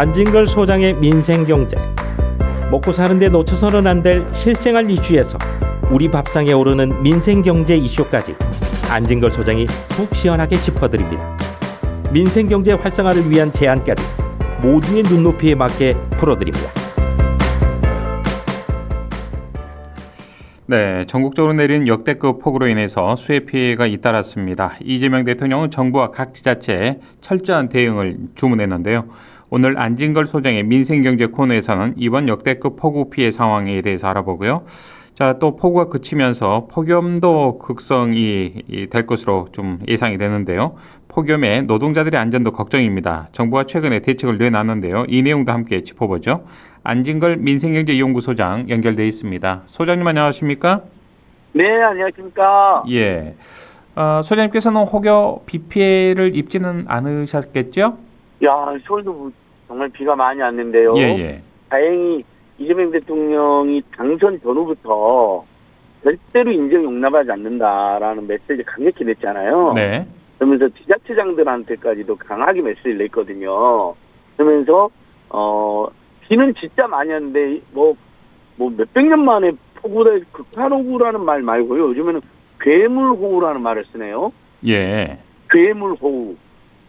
안진걸 소장의 민생경제 먹고 사는데 놓쳐서는 안 될 실생활 이슈에서 우리 밥상에 오르는 민생경제 이슈까지 안진걸 소장이 푹 시원하게 짚어드립니다. 민생경제 활성화를 위한 제안까지 모두의 눈높이에 맞게 풀어드립니다. 네, 전국적으로 내린 역대급 폭우로 인해서 수해 피해가 잇따랐습니다. 이재명 대통령은 정부와 각 지자체에 철저한 대응을 주문했는데요. 오늘 안진걸 소장의 민생경제 코너에서는 이번 역대급 폭우 피해 상황에 대해서 알아보고요. 자, 또 폭우가 그치면서 폭염도 극성이 이, 될 것으로 좀 예상이 되는데요. 폭염에 노동자들의 안전도 걱정입니다. 정부가 최근에 대책을 내놨는데요. 이 내용도 함께 짚어보죠. 안진걸 민생경제연구소장 연결돼 있습니다. 소장님 안녕하십니까? 네, 안녕하십니까. 예. 어, 소장님께서는 혹여 비 피해를 입지는 않으셨겠죠? 야, 서울도 뭐 정말 비가 많이 왔는데요. 예, 예. 다행히 이재명 대통령이 당선 전후부터 절대로 인정 용납하지 않는다라는 메시지 강력히 냈잖아요. 네. 그러면서 지자체장들한테까지도 강하게 메시지를 냈거든요. 그러면서 어 비는 진짜 많이 왔는데 뭐 뭐 몇백 년 만에 폭우를 극한호우라는 말 말고요. 요즘에는 괴물호우라는 말을 쓰네요. 예. 괴물호우.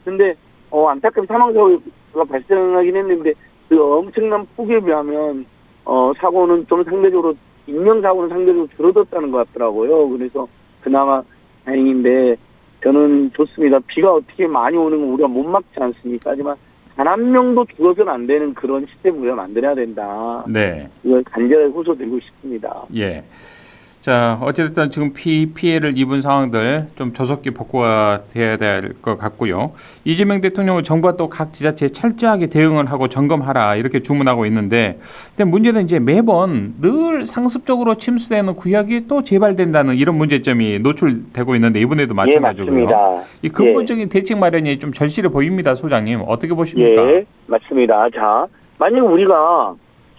근데 어 안타깝게 사망 사고 가 발생하긴 했는데 그 엄청난 폭우에 비하면 어 사고는 좀 상대적으로 인명 사고는 상대적으로 줄어들었다는 것 같더라고요. 그래서 그나마 다행인데 저는 좋습니다. 비가 어떻게 많이 오는 건 우리가 못 막지 않습니까? 하지만 단 한 명도 죽어서는 안 되는 그런 시스템 우리가 만들어야 된다. 네. 이걸 간절하게 호소드리고 싶습니다. 예. 자, 어쨌든 지금 피, 피해를 입은 상황들 좀 조속히 복구가 돼야 될 것 같고요. 이재명 대통령은 정부가 또각 지자체에 철저하게 대응을 하고 점검하라 이렇게 주문하고 있는데, 근데 문제는 이제 매번 늘 상습적으로 침수되는 구역이 또 재발된다는 이런 문제점이 노출되고 있는데 이번에도 마찬가지고요. 예. 이 근본적인 대책 마련이 좀 절실해 보입니다, 소장님. 어떻게 예, 보십니까? 예, 맞습니다. 자, 만약 우리가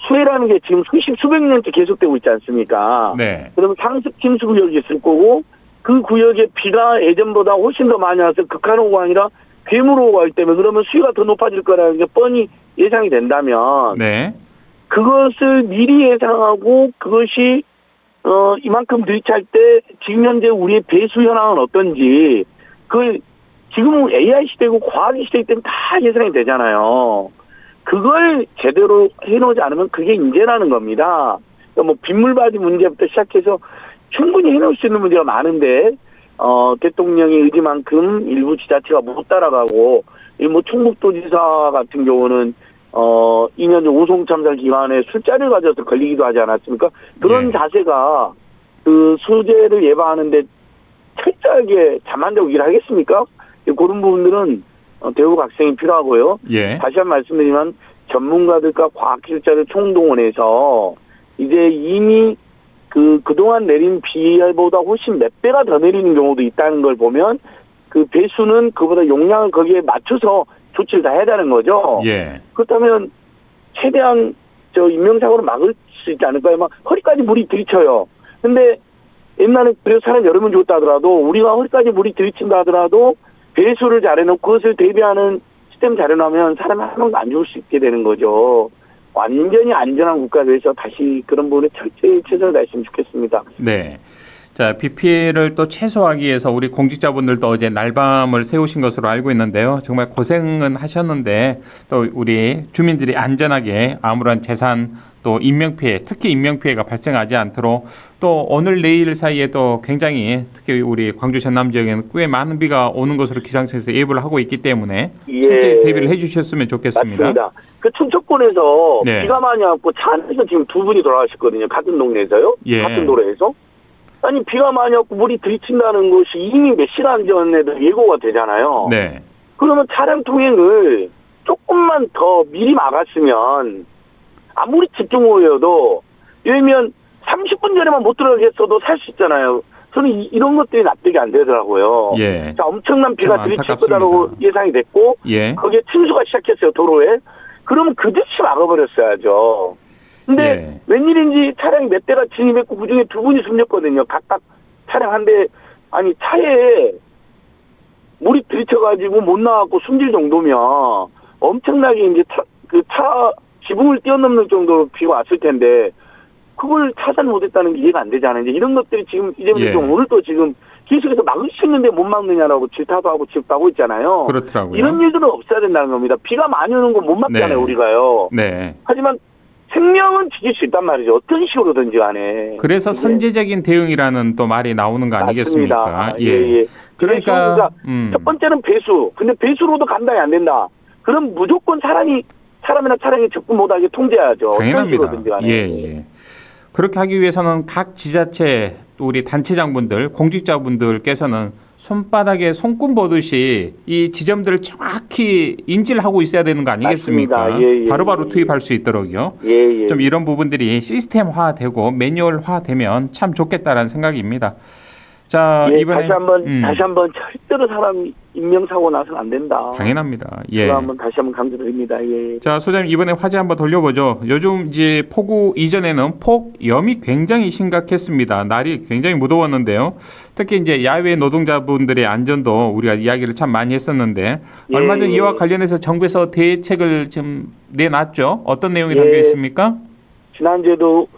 수해라는 게 지금 수십 수백 년째 계속되고 있지 않습니까? 네. 그러면 상습 침수 구역이 있을 거고 그 구역에 비가 예전보다 훨씬 더 많이 와서 극한호우가 아니라 괴물호우가 있기 때문에 그러면 수위가 더 높아질 거라는 게 뻔히 예상이 된다면 네. 그것을 미리 예상하고 그것이 어 이만큼 들이찰 때 지금 현재 우리의 배수 현황은 어떤지 그 지금은 AI 시대고 과학의 시대이기 때문에 다 예상이 되잖아요. 그걸 제대로 해놓지 않으면 그게 인재라는 겁니다. 그러니까 뭐 빗물바지 문제부터 시작해서 충분히 해놓을 수 있는 문제가 많은데 어 대통령의 의지만큼 일부 지자체가 못 따라가고 이뭐 충북도지사 같은 경우는 어 2년 전 오송 참사 기간에 술자리를 가져서 걸리기도 하지 않았습니까? 그런 예. 자세가 그 수재를 예방하는데 철저하게 잠안 자고 일을 하겠습니까? 그런 부분들은 어, 대우 각성이 필요하고요. 예. 다시 한 번 말씀드리면 전문가들과 과학기술자를 총동원해서 이제 이미 그 그동안 내린 비보다 훨씬 몇 배가 더 내리는 경우도 있다는 걸 보면 그 배수는 그보다 용량을 거기에 맞춰서 조치를 다 해야 되는 거죠. 예. 그렇다면 최대한 저 인명사고를 막을 수 있지 않을까요? 막 허리까지 물이 들이쳐요. 근데 옛날에 그래서 사람 명 죽었다 하더라도 우리가 허리까지 물이 들이친다 하더라도 배수를 잘해놓고 그것을 대비하는 시스템 잘해놓으면 사람이 한 명도 안 죽을 수 있게 되는 거죠. 완전히 안전한 국가에 대해서 다시 그런 부분에 철저히 최선을 다했으면 좋겠습니다. 네. 자, 비 피해를 또 최소화하기 위해서 우리 공직자분들도 어제 날밤을 세우신 것으로 알고 있는데요. 정말 고생은 하셨는데 또 우리 주민들이 안전하게 아무런 재산 또 인명 피해, 특히 인명 피해가 발생하지 않도록 또 오늘 내일 사이에도 굉장히 특히 우리 광주 전남 지역에는 꽤 많은 비가 오는 것으로 기상청에서 예보를 하고 있기 때문에 예. 철저히 대비를 해주셨으면 좋겠습니다. 맞습니다. 그 춘천권에서 네. 비가 많이 왔고 차 안에서 지금 두 분이 돌아가셨거든요. 같은 동네에서요. 예. 같은 도로에서. 아니 비가 많이 왔고 물이 들이친다는 것이 이미 몇 시간 전에도 예고가 되잖아요. 네. 그러면 차량 통행을 조금만 더 미리 막았으면 아무리 집중호우여도 예를 들면 30분 전에만 못 들어가겠어도 살 수 있잖아요. 저는 이, 이런 것들이 납득이 안 되더라고요. 예. 자, 엄청난 비가 좀 들이칠. 거다라고 예상이 됐고 예. 거기에 침수가 시작했어요 도로에. 그러면 그 즉시 막아버렸어야죠. 근데 예. 웬일인지 차량이 몇 대가 진입했고 그중에 두 분이 숨졌거든요. 각각 차량 한 대 아니 차에 물이 들이쳐가지고 못 나왔고 숨질 정도면 엄청나게 이제 차- 그 차 지붕을 뛰어넘는 정도로 비가 왔을 텐데 그걸 차단 못했다는 게 이해가 안 되잖아요. 이제 이런 것들이 지금 이재명 예. 대통령 오늘 또 지금 계속해서 막을 수 있는데 못 막느냐라고 질타도 하고 지적도 하고 있잖아요. 그렇더라고요. 이런 일들은 없어야 된다는 겁니다. 비가 많이 오는 거못 막잖아요, 네. 우리가요. 네. 하지만 생명은 지킬 수 있단 말이죠. 어떤 식으로든지 간에. 그래서 이게 선제적인 대응이라는 또 말이 나오는 거 아니겠습니까? 맞습니다. 예, 예. 그러니까 그래서 음. 첫 번째는 배수. 근데 배수로도 감당이 안 된다. 그럼 무조건 사람이 사람이나 차량이 접근 못하게 통제해야죠. 어떤 당연합니다. 식으로든지 간에. 예, 예. 그렇게 하기 위해서는 각 지자체 또 우리 단체장분들, 공직자분들께서는 손바닥에 손금 보듯이 이 지점들을 정확히 인지를 하고 있어야 되는 거 아니겠습니까? 예, 예, 바로바로 예. 투입할 수 있도록요. 예, 예. 좀 이런 부분들이 시스템화되고 매뉴얼화되면 참 좋겠다라는 생각입니다. 자 예, 이번에 다시 한번 음, 다시 한번 절대로 사람 인명 사고 나서는 안 된다. 당연합니다. 예. 그거 한번 다시 한번 강조드립니다. 예. 자, 소장님 이번에 화제 한번 돌려보죠. 요즘 이제 폭우 이전에는 폭염이 굉장히 심각했습니다. 날이 굉장히 무더웠는데요. 특히 이제 야외 노동자분들의 안전도 우리가 이야기를 참 많이 했었는데 예. 얼마 전 이와 관련해서 정부에서 대책을 좀 내놨죠. 어떤 내용이 예. 담겨 있습니까? 지난주에도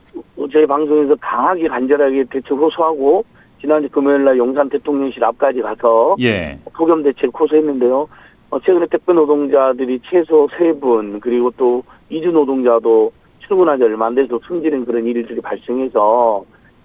저희 방송에서 강하게 간절하게 대책 호소하고 지난주 금요일 날 용산 대통령실 앞까지 가서 예. 폭염 대책 호소했는데요. 어, 최근에 택배 노동자들이 최소 세분 그리고 또 이주 노동자도 출근하지 얼마 안 돼서 숨지는 그런 일들이 발생해서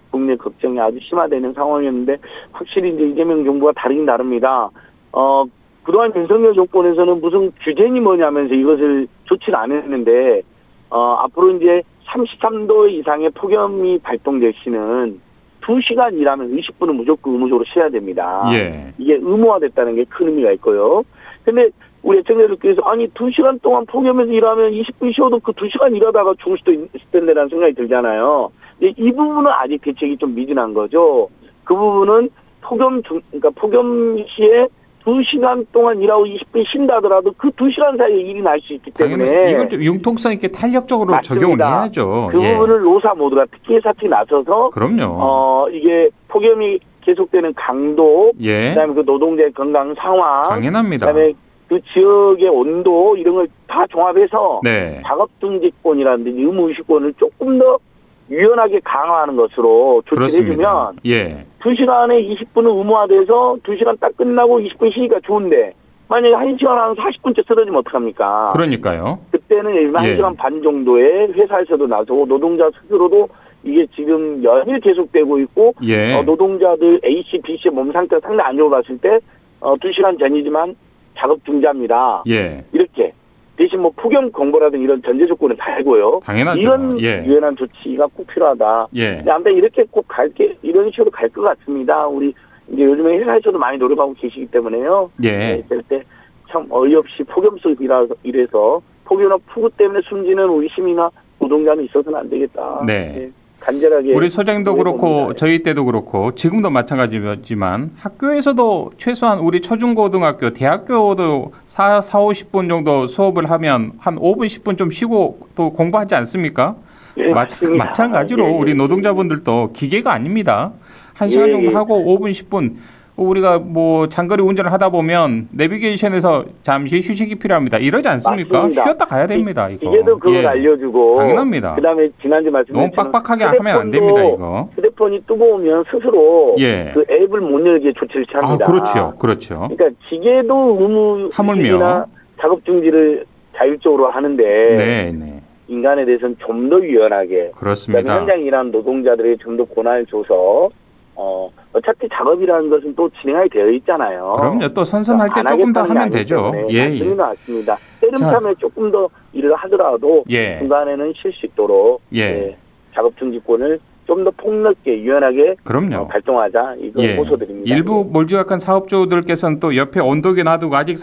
국내 걱정이 아주 심화되는 상황이었는데 확실히 이제 이재명 정부가 다르긴 다릅니다. 어 그동안 윤석열 정권에서는 무슨 규제니 뭐냐면서 이것을 조치를 안 했는데 어 앞으로 이제 33도 이상의 폭염이 발동될 시는 2시간 일하면 20분은 무조건 의무적으로 쉬어야 됩니다. 예. 이게 의무화됐다는 게 큰 의미가 있고요. 근데 우리 애청자들께서 아니 2시간 동안 폭염에서 일하면 20분 쉬어도 그 2시간 일하다가 죽을 수도 있을 텐데라는 생각이 들잖아요. 이 부분은 아직 대책이 좀 미진한 거죠. 그 부분은 폭염 중 그러니까 폭염 시에 2시간 동안 일하고 20분 쉰다 하더라도 그 2시간 사이에 일이 날 수 있기 때문에 이걸 좀 융통성 있게 탄력적으로 맞습니다. 적용을 해야죠. 그 예. 부분을 노사 모두가 특히 회사 측이 나서서 그럼요. 어 이게 폭염이 계속되는 강도 예. 그다음에 그 노동자의 건강 상황 당연합니다. 그다음에 그 지역의 온도 이런 걸 다 종합해서 네. 작업 중지권이라든지 의무 의식권을 조금 더 유연하게 강화하는 것으로 조치를. 해주면 예. 2시간에 20분은 의무화돼서 2시간 딱 끝나고 20분 쉬니까 좋은데 만약에 1시간 한 40분째 쓰러지면 어떡합니까? 그러니까요. 그때는 들면 예. 1시간 반 정도에 회사에서도 나서고 노동자 스스로도 이게 지금 연일 계속되고 있고 예. 어, 노동자들 A, C, B, C의 몸 상태가 상당히 안 좋아 봤을 때 어, 2시간 전이지만 작업 중지합니다. 예. 이렇게 대신 뭐 폭염 공보라든 이런 전제 조건을 달고요. 당연하죠. 이런 예. 유연한 조치가 꼭 필요하다. 예. 근데 아무튼 이렇게 꼭 갈게 이런 식으로 갈 것 같습니다. 우리 이제 요즘에 회사에서도 많이 노력하고 계시기 때문에요. 예. 네, 때참 어이없이 폭염 속이라 이래서 폭염이나 폭우 때문에 숨지는 우리 시민이나 노동자는 있어서는 안 되겠다. 네. 간절하게 우리 소장님도 그렇고. 저희 때도 그렇고 지금도 마찬가지지만 학교에서도 최소한 우리 초중고등학교 대학교도 4, 4 50분 정도 수업을 하면 한 5분 10분 좀 쉬고 또 공부하지 않습니까? 예, 마, 맞습니다. 마찬가지로 예, 예, 우리 예. 노동자분들도 기계가 아닙니다. 한 시간 예, 정도 예. 하고 5분 10분 우리가 뭐 장거리 운전을 하다 보면 내비게이션에서 잠시 휴식이 필요합니다. 이러지 않습니까? 맞습니다. 쉬었다 가야 됩니다. 이거. 기계도 그걸 예. 알려주고 당연합니다. 그다음에 지난주 말씀 너무 빡빡하게 하면 안 됩니다. 이거. 휴대폰이 뜨거우면 스스로 예. 그 앱을 못 열게 조치를 아, 취합니다. 그렇죠. 그렇죠. 그러니까 기계도 의무 하물며. 작업 중지를 자율적으로 하는데 네, 네. 인간에 대해서는 좀 더 유연하게 그렇습니다. 현장 일하는 노동자들에게 좀 더 권한을 줘서 어 어차피 작업이라는 것은 또 진행이 되어 있잖아요. 그럼요. 또 선선할 때안 조금 더 하면 되죠. 예, 예. 맞습니다. 때름참에 조금 더 일을 하더라도 예. 중간에는 쉴 수 있도록 예. 예, 작업 중지권을 좀 더 폭넓게 유연하게 어, 그럼요. 발동하자 이거 예. 호소드립니다. 일부 몰지각한 사업주들께서는 또 옆에 온도계 놔두고 아직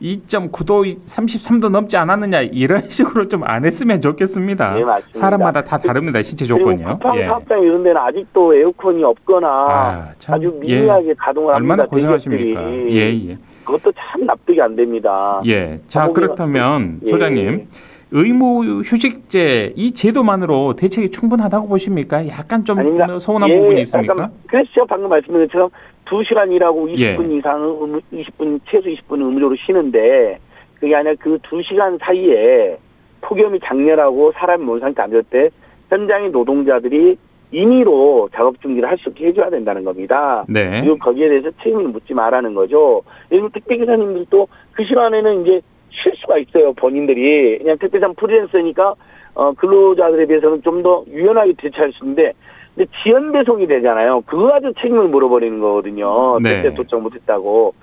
32.9도, 33도 넘지 않았느냐 이런 식으로 좀 안 했으면 좋겠습니다. 네, 맞습니다. 사람마다 다 다릅니다. 신체 조건이요. 쿠팡 예. 사업장 이런 데는 아직도 에어컨이 없거나 아, 참. 아주 미미하게 가동을 얼마나 합니다. 고생하십니까? 대기업들이. 예, 예. 그것도 참 납득이 안 됩니다. 예. 자, 그렇다면 예. 소장님 의무 휴식제 이 제도만으로 대책이 충분하다고 보십니까? 약간 좀 아닙니다. 서운한 예, 부분이 있습니까? 잠깐, 그래서 방금 말씀드린 것처럼 2시간 일하고 20분 예. 의무, 20분 최소 20분은 의무적으로 쉬는데 그게 아니라 그 두 시간 사이에 폭염이 장렬하고 사람 몸 상태 안 좋을 때 현장의 노동자들이 임의로 작업 중지를 할 수 있게 해줘야 된다는 겁니다. 네. 그리고 거기에 대해서 책임을 묻지 말라는 거죠. 예를 택배기사님들도 그 시간에는 이제 쉴 수가 있어요, 본인들이. 그냥 택배상 프리랜서니까, 어, 근로자들에 비해서는 좀 더 유연하게 대처할 수 있는데, 근데 지연 배송이 되잖아요. 그거 가지고 책임을 물어버리는 거거든요. 네. 택배 도착 못했다고.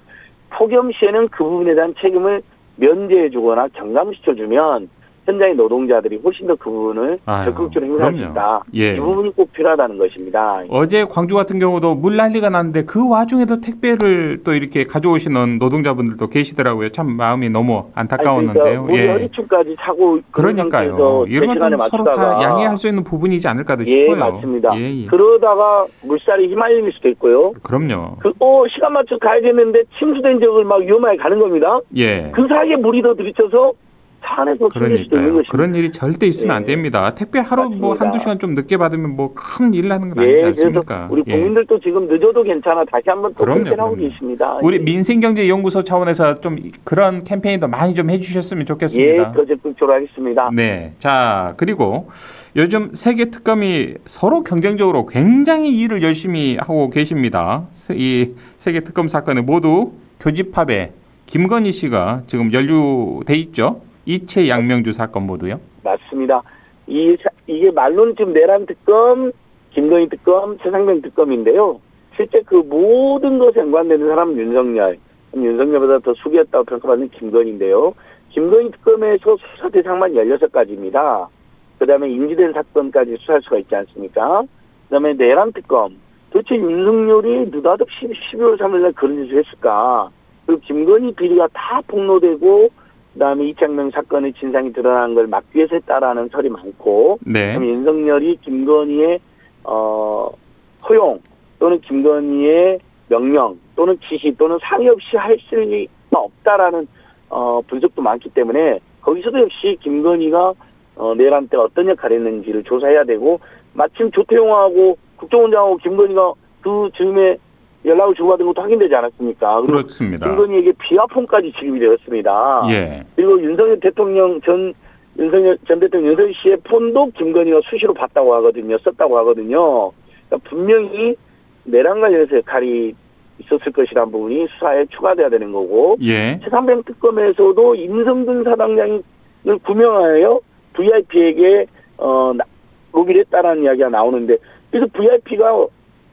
폭염 시에는 그 부분에 대한 책임을 면제해주거나 경감시켜주면 현장의 노동자들이 훨씬 더그 부분을 아유, 적극적으로 행사할 수 그럼요. 있다. 예. 이 부분이 꼭 필요하다는 것입니다. 어제 광주 같은 경우도 물 난리가 났는데 그 와중에도 택배를 또 이렇게 가져오시는 노동자분들도 계시더라고요. 참 마음이 너무 안타까웠는데요. 아니, 그러니까 물이 예. 허리춤까지 차고 있는 그러니까요. 이런 것도 서로 다 양해할 수 있는 부분이지 않을까도 예, 싶어요. 맞습니다. 예, 예. 그러다가 물살이 휘말릴 수도 있고요. 그럼요. 그, 어, 시간 맞춰 가야겠는데 침수된 지역을 막 위험하게 가는 겁니다. 예. 그 사이에 물이 더 들이쳐서 차 안에서 숨길 수도 있는 그러니까요. 것입니다. 그런 일이 절대 있으면 안 예. 됩니다. 택배 하루 뭐 맞습니다. 한두 시간 좀 늦게 받으면 뭐 큰 일 나는 건 아니지 예, 그래서 않습니까? 우리 예. 국민들도 지금 늦어도 괜찮아. 다시 한번 또 그럼요, 그럼요. 계십니다. 우리 예. 민생경제연구소 차원에서 좀 그런 캠페인도 많이 좀 해주셨으면 예, 좋겠습니다. 더 적극적으로 하겠습니다. 네. 자, 그리고 요즘 세계 특검이 서로 경쟁적으로 굉장히 일을 열심히 하고 계십니다. 세- 이 세계 특검 사건에 모두 교집합에 김건희 씨가 지금 연루돼 있죠. 이채 양명주 사건 모두요. 맞습니다. 이, 사- 이게 말로는 지금 내란 특검, 김건희 특검, 최상병 특검인데요. 실제 그 모든 것에 연관되는 사람은 윤석열, 윤석열보다 더 숙였다고 평가받는 김건희인데요. 김건희 특검에서 수사 대상만 16가지입니다. 그 다음에 인지된 사건까지 수사할 수가 있지 않습니까? 그 다음에 내란 특검. 도대체 윤석열이 느닷없이 12월 3일 날 그런 짓을 했을까? 그리고 김건희 비리가 다 폭로되고 그다음에 이창명 사건의 진상이 드러난 걸 막기 위해서 했다라는 설이 많고 네. 그다음에 윤석열이 김건희의 어 허용 또는 김건희의 명령 또는 지시 또는 상의 없이 할 수가 없다라는 어 분석도 많기 때문에 거기서도 역시 김건희가 어 내란 때 어떤 역할을 했는지를 조사해야 되고 마침 조태용하고 국정원장하고 김건희가 그 즈음에 연락을 주고받은 것도 확인되지 않았습니까? 그렇습니다. 김건희에게 비화폰까지 지급이 되었습니다. 예. 그리고 윤석열 대통령 전 윤석열 전 대통령 윤석열 씨의 폰도 김건희가 수시로 봤다고 하거든요. 썼다고 하거든요. 그러니까 분명히 내란 관련해서 역할이 있었을 것이라는 부분이 수사에 추가돼야 되는 거고 예. 최상병 특검에서도 임성근 사단장을 구명하여 VIP에게 어 나- 로비를 했다라는 이야기가 나오는데 그래서 VIP가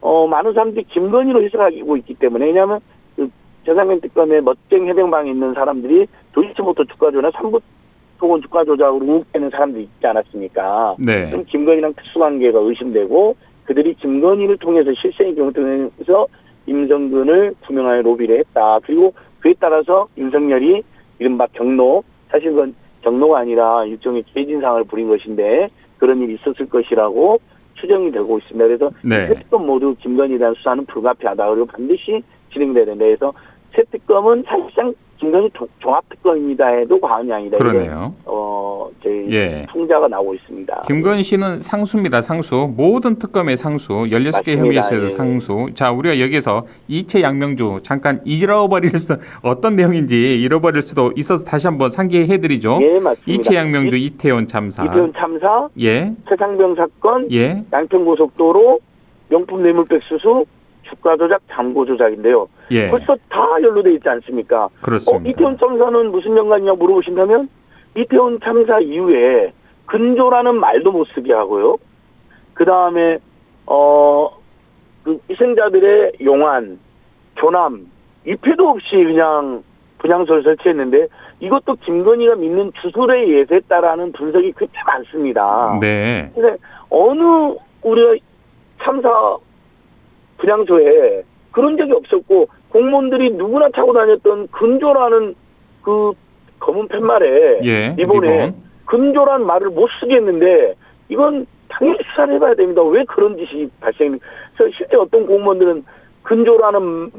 어 많은 사람들이 김건희로 해석하고 있기 때문에 왜냐하면 그 최상병 특검의 멋쟁 해병방에 있는 사람들이 도이치모터 주가 조작, 삼부토건 주가 조작으로 의혹되는 사람들이 있지 않았습니까? 네. 그럼 김건희랑 특수관계가 의심되고 그들이 김건희를 통해서 실생의 경우 통해서 임성근을 구명하여 로비를 했다. 그리고 그에 따라서 윤석열이 이른바 경로, 사실 그건 경로가 아니라 일종의 개진상을 부린 것인데 그런 일이 있었을 것이라고 추정이 되고 있습니다. 그래서 네. 세 특검 모두 김건희에 대한 수사는 불가피하다. 그리고 반드시 된다. 그래서 세 특검은 사실상 김건희 종- 종합특검입니다 해도 과언이 아니다. 그러네요. 어, 제 예. 풍자가 나오고 있습니다. 김건희 씨는 상수입니다. 상수. 모든 특검의 상수. 16개 맞습니다. 혐의에 있어서 예. 상수. 자, 우리가 여기서 이채 양명주 잠깐 잃어버릴 수 어떤 내용인지 잃어버릴 수도 있어서 다시 한번 상기해 드리죠. 예, 맞습니다. 이채 양명주 이 태원 참사. 이태원 참사, 예. 최상병 사건, 예. 양평고속도로, 명품 뇌물백 수수, 주가 조작, 잔고 조작인데요. 예. 벌써 다 연루돼 있지 않습니까? 어, 그렇습니다. 이태원 참사는 무슨 연관이냐 물어보신다면 이태원 참사 이후에 근조라는 말도 못 쓰게 하고요. 그 다음에 어 그 희생자들의 용안, 조남, 입회도 없이 그냥 분향소를 설치했는데 이것도 김건희가 믿는 주술에 의해서 했다라는 분석이 굉장히 많습니다. 네. 근데 어느 우리가 참사 분향소에 그런 적이 없었고 공무원들이 누구나 타고 다녔던 근조라는 그 검은 팻말에 예. 이번에 리본. 근조란 말을 못 쓰겠는데 이건 당연히 수사를 해봐야 됩니다. 왜 그런 짓이 발생했는지. 그래서 실제 어떤 공무원들은 근조라는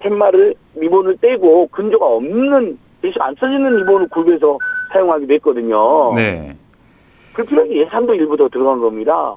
팻말을 리본을 떼고 근조가 없는 대신 안 써지는 리본을 구입해서 사용하기도 했거든요. 네. 불필요하게 예산도 일부 더 들어간 겁니다.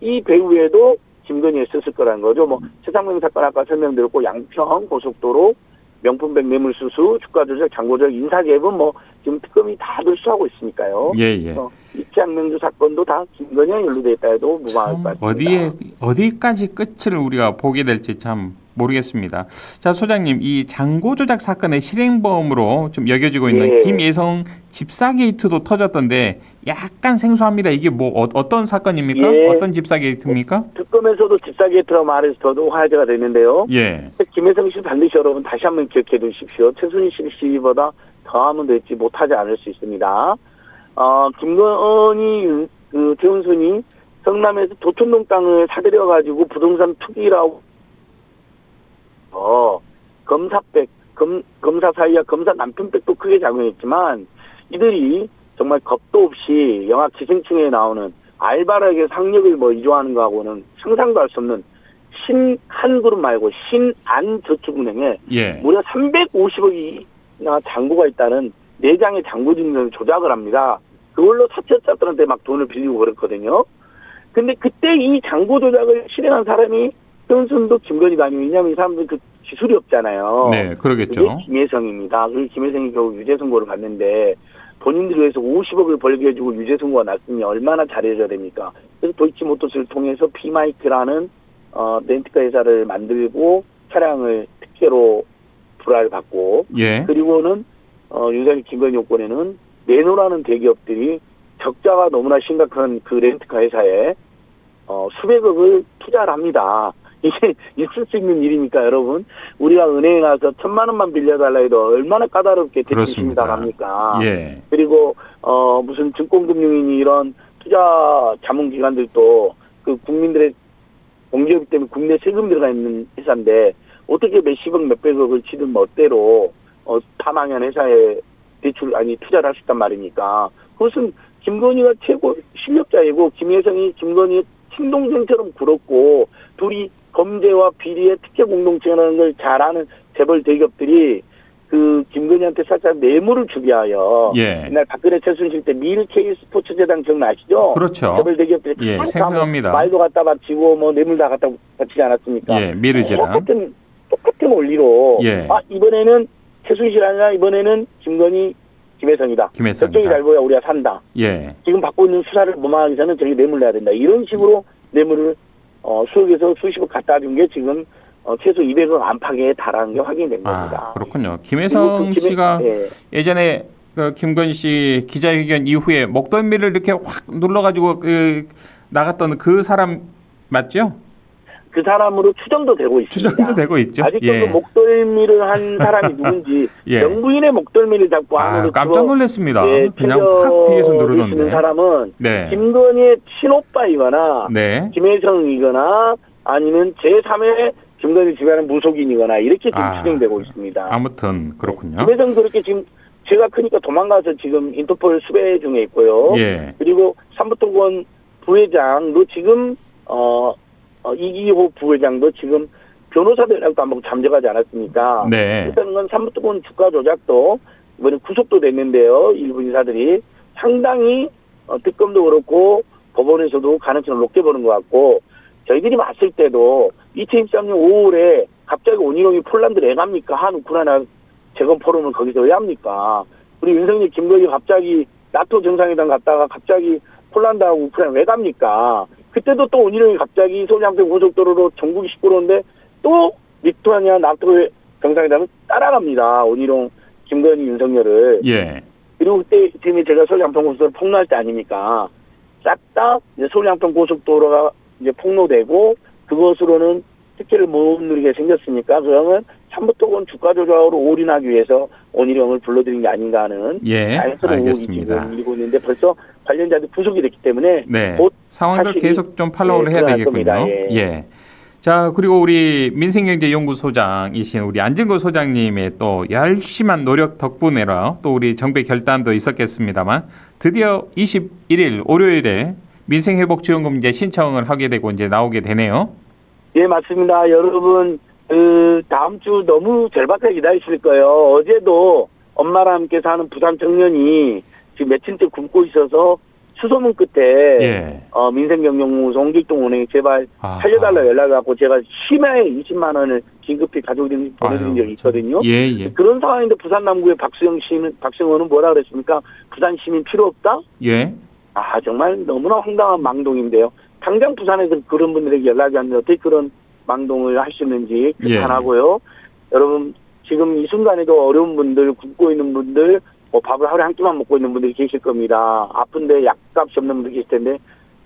이 배후에도 김건희가 썼을 거라는 거죠. 뭐 최상명 사건 아까 설명드렸고 양평 고속도로 명품백 뇌물수수, 주가조작, 장고조작, 인사개입은 뭐 지금 특검이 다 들 수하고 있으니까요. 예, 예. 어, 이치양명주 사건도 다 김건희와 연루돼 있다 해도 무방할 것참 같습니다. 어디에 어디까지 끝을 우리가 보게 될지 참 모르겠습니다. 자 소장님 이 장고 조작 사건의 실행범으로 좀 여겨지고 있는 예. 김예성 집사 게이트도 터졌던데 약간 생소합니다. 이게 뭐 어, 떤 사건입니까? 예. 어떤 집사 게이트입니까? 특검에서도 집사 게이트라고 말해서도 화제가 됐는데요. 예. 김혜성 씨 반드시 여러분 다시 한번 기억해 두십시오. 최순실 씨보다 더하면 되지 못하지 않을 수 있습니다. 어, 김건희, 윤- 그, 최은순이 성남에서 도촌동 땅을 사들여가지고 부동산 투기라고, 어, 검사백, 검, 검사 사이와 검사 남편백도 크게 작용했지만 이들이 정말 겁도 없이 영화 기생충에 나오는 알바락의 상력을 뭐 이조하는 거하고는 상상도 할 수 없는 신 한 그룹 말고 신안저축은행에 예. 무려 350억이나 잔고가 있다는 내장의 잔고 증명을 조작을 합니다. 그걸로 사채자들한테 막 돈을 빌리고 그랬거든요. 근데 그때 이 잔고 조작을 실행한 사람이 현순도 김건희가 아니고 왜냐하면 이 사람들 그 기술이 없잖아요. 네, 그러겠죠. 김혜성입니다. 그 김혜성이 결국 유죄 선고를 받는데 본인들을 위해서 50억을 벌게 해주고 유죄 선고가 났으니 얼마나 잘해줘야 됩니까? 그래서 도이치모터스를 통해서 피마이크라는 어, 렌트카 회사를 만들고 차량을 특혜로 불화를 받고 예. 그리고는 어, 윤석열 김건희 요건에는 네노라는 대기업들이 적자가 너무나 심각한 그 렌트카 회사에 어, 수백억을 투자를 합니다. 이게 있을 수 있는 일입니까, 여러분? 우리가 은행에 가서 천만 원만 빌려달라 해도 얼마나 까다롭게. 대출심사 갑니까? 예. 그리고 어 무슨 증권금융이니 이런 투자 자문기관들도 그 국민들의 공기업 때문에 국내 세금 들어가 있는 회사인데 어떻게 몇십억 몇백억을 치든 멋대로 어 파망한 회사에 대출 아니 투자를 할 수 있단 말입니까? 그것은 김건희가 최고 실력자이고 김혜성이 김건희 의 친동생처럼 굴었고 둘이 범죄와 비리의 특혜 공동체라는 걸잘 아는 재벌 대기업들이 그 김건희한테 살짝 뇌물을 주게 하여 예. 옛날 박근혜 최순실 때 밀K 스포츠 재단 기억나시죠? 그렇죠. 재벌 대기업들이 예, 다 생생합니다. 말도 갖다 바치고 뭐 뇌물 다 갖다 바치지 않았습니까? 예, 미르 재단. 똑같은 똑같은 원리로 예. 아 이번에는 최순실 아니라 이번에는 김건희 김혜성이다. 김혜성이다. 저쪽이 잘 보여 우리가 산다. 예. 지금 받고 있는 수사를 무마하기 전에 저기 뇌물 내야 된다. 이런 식으로 뇌물을 어, 수억에서 수십억 갖다 준 게 지금 어, 최소 200억 안팎에 달하는 게 확인된 겁니다. 아, 그렇군요. 그리고 김혜성 그 김혜- 씨가 예. 예전에 그 김건희 씨 기자회견 이후에 목덜미를 이렇게 확 눌러가지고 그 나갔던 그 사람 맞죠? 그 사람으로 추정도 되고 있습니다. 추정도 되고 있죠. 아직도 예. 그 목덜미를 한 사람이 누군지 예. 영부인의 목덜미를 잡고 아, 안으로 깜짝 놀랐습니다. 예, 그냥 확 뒤에서 는 누르던데. 사람은 네. 김건희의 친오빠이거나 네. 김혜성이거나 아니면 제3의 김건희 집안의 무속인이거나 이렇게 지금 아, 추정되고 있습니다. 아무튼 그렇군요. 김혜성 그렇게 지금 제가 크니까 도망가서 지금 인터폴 수배 중에 있고요. 예. 그리고 삼부토건 부회장 도 지금 어, 어, 이기호 부회장도 지금 변호사들하고 한번 잠적하지 않았습니까? 네. 일단 건 삼부토건 주가 조작도 이번에 구속도 됐는데요. 일부 인사들이 상당히 어, 특검도 그렇고 법원에서도 가능성을 높게 보는 것 같고 저희들이 봤을 때도 2023년 5월에 갑자기 온희룡이 폴란드를 왜 갑니까? 한 우크라이나 재건 포럼을 거기서 왜 합니까? 우리 윤석열 김건희 갑자기 나토 정상회담 갔다가 갑자기 폴란드하고 우크라이나 왜 갑니까? 그때도 또 온희룡이 갑자기 서울양평 고속도로로 전국이 시끄러운데 또 리투아니아 나토 정상회담을 따라갑니다. 온희룡 김건희 윤석열을. 예. 그리고 그때 지금 제가 서울 양평 고속도로 폭로할 때 아닙니까? 싹 다 이제 서울 양평 고속도로가 이제 폭로되고 그것으로는 특혜를 못 누리게 생겼으니까 그러면 삼부토건 주가 조작으로 올인하기 위해서 원희룡을 불러들인 게 아닌가 하는 예. 자연스러운 의혹이 일고 있는데 벌써 관련자들 구속이 됐기 때문에 네. 사실이, 계속 좀 팔로우를 예, 해야 드러날 되겠군요. 예. 예. 자, 그리고 우리 민생경제연구소장이신 우리 안진걸 소장님의 또 열심한 노력 덕분에라 또 우리 정배 결단도 있었겠습니다만 드디어 21일 월요일에 민생회복지원금 이제 신청을 하게 되고 이제 나오게 되네요. 예 맞습니다 여러분 그 다음 주 너무 절박하게 기다리실 거예요 어제도 엄마랑 함께 사는 부산 청년이 지금 며칠째 굶고 있어서 수소문 끝에 예. 어, 민생경영무소 홍길동 은행에 제발 아하. 살려달라 연락을 갖고 제가 심야에 20만 원을 긴급히 가족들이 보내드린 적이 있거든요. 예, 예. 그런 상황인데 부산 남구의 박수영 시민, 박수영은 뭐라 그랬습니까? 부산 시민 필요 없다? 예. 아 정말 너무나 황당한 망동인데요. 당장 부산에서 그런 분들에게 연락이 왔는데 어떻게 그런 망동을 할수 있는지 예. 여러분 지금 이 순간에도 어려운 분들 굶고 있는 분들 뭐 밥을 하루에 한 끼만 먹고 있는 분들이 계실 겁니다. 아픈데 약값이 없는 분들 계실 텐데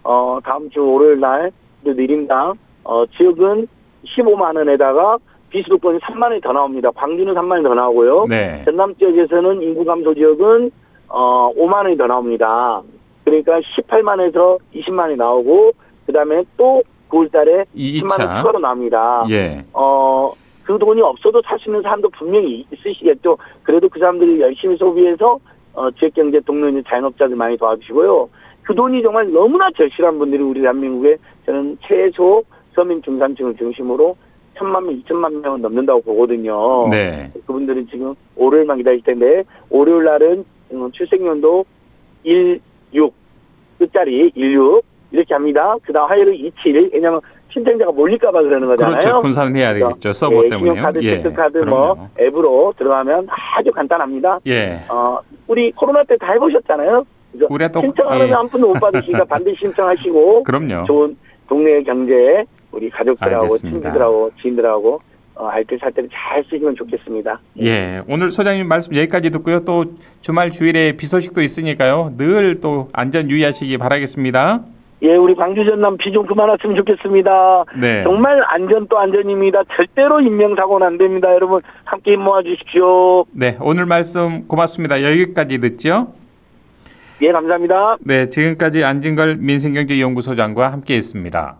어 다음 주 월요일 날 내린당 어 지역은 15만 원에다가 비수도권이 3만 원이 더 나옵니다. 광주는 3만 원이 더 나오고요. 네. 전남 지역에서는 인구 감소 지역은 어 5만 원이 더 나옵니다. 그러니까 18만에서 20만 원이 나오고 그다음에 또 9월달에 이 10만 원 2차. 추가로 나옵니다. 예. 어, 그 돈이 없어도 살 수 있는 사람도 분명히 있으시겠죠. 그래도 그 사람들이 열심히 소비해서 어, 지역경제 동료인 자영업자들 많이 도와주시고요. 그 돈이 정말 너무나 절실한 분들이 우리 대한민국에 저는 최소 서민 중산층을 중심으로 천만 명, 이천만 명은 넘는다고 보거든요. 네. 그분들은 지금 월요일만 기다릴 텐데 월요일 날은 음, 출생연도 1, 6 끝자리 1, 6 이렇게 합니다. 그 다음 화요일 2, 7 왜냐하면 신청자가 몰릴까봐 그러는 거잖아요. 그렇죠. 분산을 해야 되겠죠. 서버 예, 때문에요. 신용카드, 예. 체크카드 뭐 그럼요. 앱으로 들어가면 아주 간단합니다. 예. 어, 우리 코로나 때 다 해보셨잖아요. 그래서 우리가 또 신청하는 예. 한 푼도 못 받으시니까 반드시 신청하시고 그럼요. 좋은 동네 경제 우리 가족들하고 알겠습니다. 친구들하고 지인들하고 어, 알뜰 살뜰 잘 쓰시면 좋겠습니다. 예, 오늘 소장님 말씀 여기까지 듣고요. 또 주말 주일에 비 소식도 있으니까요. 늘 또 안전 유의하시기 바라겠습니다. 예, 우리 광주 전남 비 좀 그만 왔으면 좋겠습니다. 네. 정말 안전 또 안전입니다. 절대로 인명사고는 안 됩니다. 여러분 함께 힘 모아주십시오. 네, 오늘 말씀 고맙습니다. 여기까지 듣죠. 예, 감사합니다. 네, 지금까지 안진걸 민생경제연구소장과 함께했습니다.